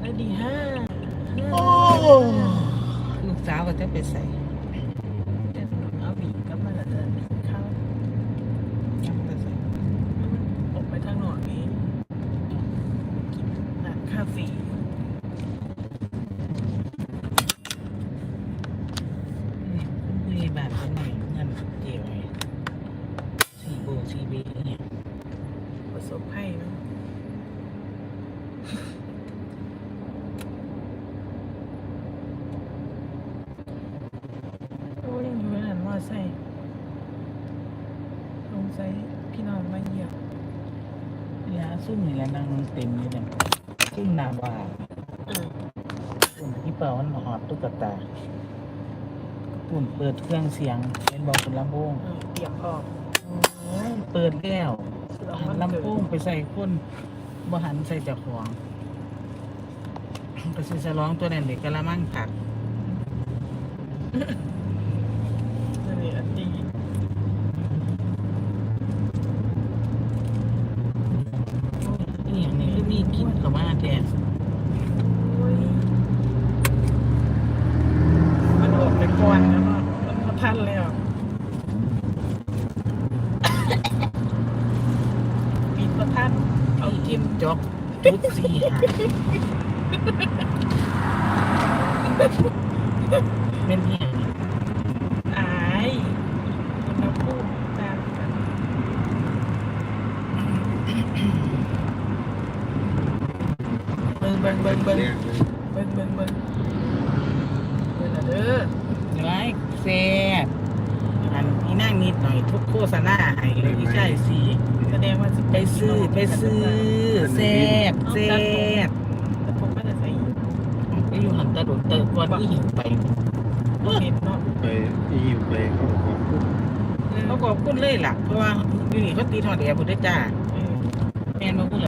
ได้ดีห้าโอ้ลูกสาวก็จะไปใส่เอาบีก็มาแล้วเดินเข้ายังไปใส่ออกไปทางหนอนนี้กินร้านคาเฟ่นี่คุยแบบเป็นหน่อยเงินเจียวไอ้ซีโบซีบีเนี่ยประสบภัยเนาะโอ้ยัง อยู่นั่นมอไซค์ลงไซค์พี่น้องมาเหยียบยาซุ่มนี่แหละนางเต็มอยู่เนี่ยซุ่มนาวาเออซุ่มที่เป่ามันหอดตุ๊กตาปุ่มเปิดเครื่องเสียงเป็นบอกคุณลำโพงเออเตรียมออกโอ้ยเปิดแล้วฉลองหัวันนลำเกิโพดงไปใส่คนบ่หันใส่เจ้าของก็สิสลองตัวนั้นเด็กกะละมังผักนั่ นนี่อันดีนี่อย่างนี้ก็มีกินเขามาแต่โอ้ยมันออกไปก่อนแล้วเนาะมันพอทันแล้วปิดพอทันเอากินจอกจุดสี่หาเป็นเพียง อายอุณหภูมิตามกัน เบิ่งเบิ่งเบิ่งเบิ่งเบิ่งเบิ่งเบิ่งเบิ่งอะเด้อไว้แซ่บอันนี้นั่งนิดหน่อยทุกโฆษณาให้เลยที่ใช่สิแสดงว่าสิไปซื้อไปซื้อแซ่บแซ่บแต่ผมก็จะใส่อยู่ไปอยู่หันตะโดดเติบก่อนที่หิวไปบ่เห็นเนาะไปอียิปต์ไปเขาบอกพูดเขาก็พูดเลยล่ะเพราะว่าอยู่นี่เขาตีทอดแอร์พุ่นได้จ้าแม่นมาพูด